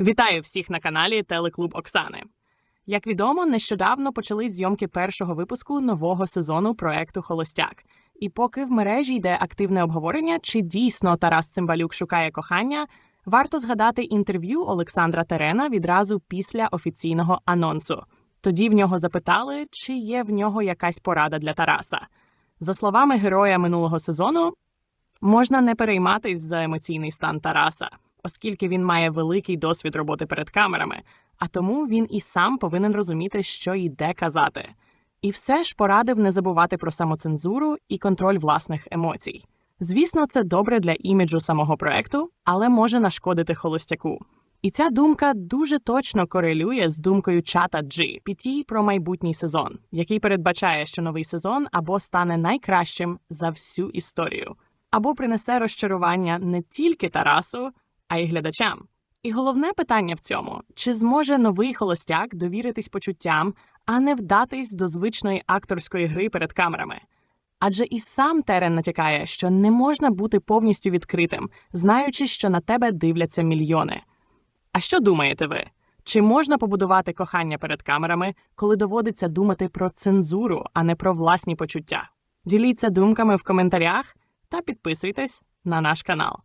Вітаю всіх на каналі Телеклуб Оксани. Як відомо, нещодавно почались зйомки першого випуску нового сезону проекту Холостяк. І поки в мережі йде активне обговорення, чи дійсно Тарас Цимбалюк шукає кохання, варто згадати інтерв'ю Олександра Терена відразу після офіційного анонсу. Тоді в нього запитали, чи є в нього якась порада для Тараса. За словами героя минулого сезону, Можна не перейматись за емоційний стан Тараса, оскільки він має великий досвід роботи перед камерами, а тому він і сам повинен розуміти, що і де казати. І все ж порадив не забувати про самоцензуру і контроль власних емоцій. Звісно, це добре для іміджу самого проекту, але може нашкодити холостяку. І ця думка дуже точно корелює з думкою чата GPT про майбутній сезон, який передбачає, що новий сезон або стане найкращим за всю історію, або принесе розчарування не тільки Тарасу, а й глядачам. І головне питання в цьому: чи зможе новий холостяк довіритись почуттям, а не вдатись до звичної акторської гри перед камерами? Адже і сам Терен натякає, що не можна бути повністю відкритим, знаючи, що на тебе дивляться мільйони. А що думаєте ви? Чи можна побудувати кохання перед камерами, коли доводиться думати про цензуру, а не про власні почуття? Діліться думками в коментарях та підписуйтесь на наш канал.